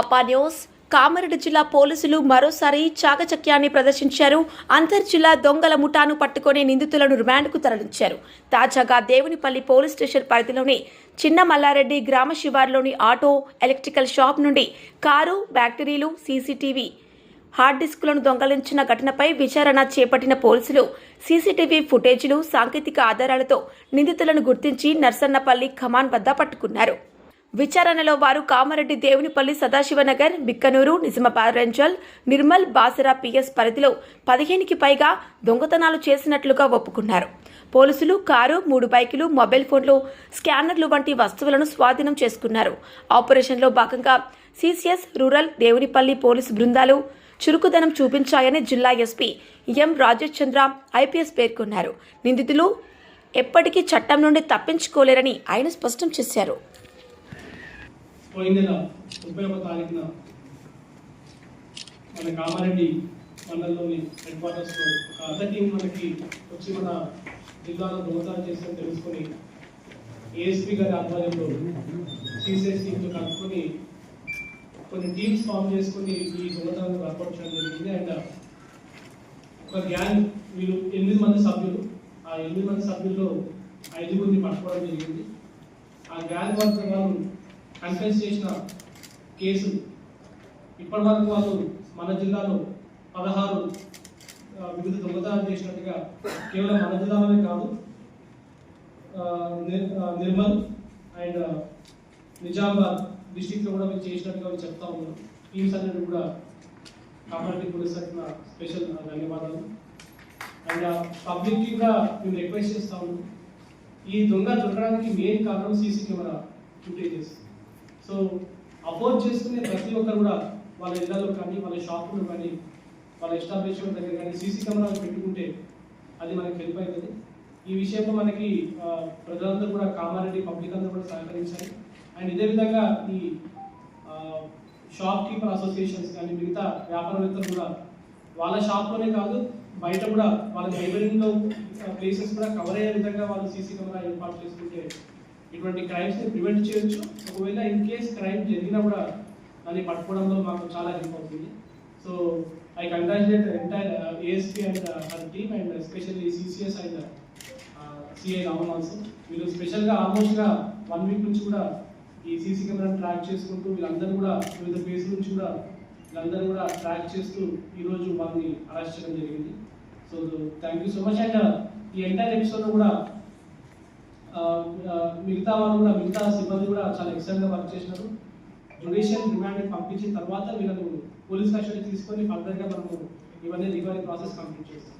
అప్పా న్యూస్. కామారెడ్డి జిల్లా పోలీసులు మరోసారి చాకచక్యాన్ని ప్రదర్శించారు. అంతర్ జిల్లా దొంగల ముఠాను పట్టుకొని నిందితులను రిమాండ్కు తరలించారు. తాజాగా దేవునిపల్లి పోలీస్ స్టేషన్ పరిధిలోని చిన్న మల్లారెడ్డి గ్రామ శివార్లోని ఆటో ఎలక్ట్రికల్ షాప్ నుండి కారు బ్యాటరీలు సీసీటీవీ హార్డ్ డిస్కులను దొంగలించిన ఘటనపై విచారణ చేపట్టిన పోలీసులు సీసీటీవీ ఫుటేజీలు సాంకేతిక ఆధారాలతో నిందితులను గుర్తించి నర్సన్నపల్లి ఖమాన్ వద్ద పట్టుకున్నారు. విచారణలో వారు కామారెడ్డి దేవునిపల్లి సదాశివనగర్ బిక్కనూరు నిజామాబాద్ నిర్మల్ బాసరా పిఎస్ పరిధిలో పదిహేనుకి పైగా దొంగతనాలు చేసినట్లుగా ఒప్పుకున్నారు. పోలీసులు కారు మూడు బైకులు మొబైల్ ఫోన్లు స్కానర్లు వంటి వస్తువులను స్వాధీనం చేసుకున్నారు. ఆపరేషన్లో భాగంగా సిసిఎస్ రూరల్ దేవునిపల్లి పోలీసు బృందాలు చురుకుదనం చూపించాయని జిల్లా SP M Rajesh Chandra IPS పేర్కొన్నారు. నిందితులు ఎప్పటికీ చట్టం నుండి తప్పించుకోలేరని ఆయన స్పష్టం చేశారు. పోయిన నెల ముప్పై ఒక తారీఖున మన కామారెడ్డి మండలంలోని హెడ్ క్వార్టర్స్లో ఒక అర్ధ టీం మనకి వచ్చి మన జిల్లాలో దొంగతనం చేసిన తెలుసుకొని ఏఎస్పీ గారి ఆధ్వర్యంలో సిసిఎస్ టీంతో కలుపుకొని కొన్ని టీమ్స్ ఫామ్ చేసుకొని ఈ దొంగతనాన్ని వర్కౌట్ జరిగింది. అండ్ ఒక గ్యాంగ్ వీళ్ళు ఎనిమిది మంది సభ్యులు. ఆ ఎనిమిది మంది సభ్యుల్లో ఐదుగురిని పట్టుకోవడం జరిగింది. ఆ గ్యాంగ్ వర్క్ వాళ్ళు కన్ఫెన్స్ చేసిన కేసు ఇప్పటి వరకు వాళ్ళు మన జిల్లాలో పదహారు వివిధ దొంగతనాలు చేసినట్టుగా కేవలం మన జిల్లాలోనే కాదు నిర్- నిర్మల్ అండ్ నిజామాబాద్ డిస్టిక్లో కూడా మీరు చేసినట్టుగా మీరు చెప్తా ఉన్నాం టీమ్స్ అనేది కూడా కామారెడ్డి పోలీస్ తరఫున స్పెషల్ ధన్యవాదాలు. అండ్ పబ్లిక్కి కూడా మేము రిక్వెస్ట్ చేస్తా ఉన్నాం. ఈ దొంగ దొరకడానికి మెయిన్ కారణం CC camera footages. So afford చేసుకునే ప్రతి ఒక్కరు కూడా వాళ్ళ ఇళ్ళలో కానీ వాళ్ళ షాపులు కానీ వాళ్ళ ఎస్టాబ్లిష్మెంట్ దగ్గర కానీ సీసీ కెమెరాలు పెట్టుకుంటే అది మనకి హెల్ప్ అవుతుంది. ఈ విషయంలో మనకి ప్రజలందరూ కూడా కామారెడ్డి పబ్లిక్ అందరూ కూడా సహకరించాలి. అండ్ ఇదే విధంగా ఈ షాప్ కీపర్ అసోసియేషన్స్ కానీ మిగతా వ్యాపారవేత్తలు కూడా వాళ్ళ షాప్లోనే కాదు బయట కూడా వాళ్ళ లైబ్రరీలో ప్లేసెస్ కూడా కవర్ అయ్యే విధంగా వాళ్ళు సీసీ కెమెరా ఏర్పాటు చేసుకుంటే ఇటువంటి క్రైమ్స్ని ప్రివెంట్ చేయొచ్చు. ఒకవేళ ఇన్ కేస్ క్రైమ్ జరిగినా కూడా దాన్ని పట్టుకోవడంలో మాకు చాలా హెల్ప్ అవుతుంది. So I congratulate entire ASP and her team and especially CCS and CI Raman also వీళ్ళు స్పెషల్గా ఆల్మోస్ట్గా వన్ వీక్ నుంచి కూడా ఈ సీసీ కెమెరాని ట్రాక్ చేసుకుంటూ వీళ్ళందరూ కూడా వివిధ ప్లేస్ నుంచి కూడా వీళ్ళందరూ కూడా ట్రాక్ చేస్తూ ఈరోజు వాళ్ళని అరెస్ట్ చేయడం జరిగింది. So thank you so much and ఈ ఎంటైర్ ఎపిసోడ్ కూడా మిగతా వాళ్ళు కూడా మిగతా సిబ్బంది కూడా చాలా ఎక్సలెంట్గా వర్క్ చేసినారు. జుడిషియల్ రిమాండ్ పంపించిన తర్వాత వీళ్ళను పోలీస్ కస్టడీ తీసుకొని ఫర్దర్గా మనము ఇవన్నీ రికవరీ ప్రాసెస్ కంప్లీట్ చేస్తాం.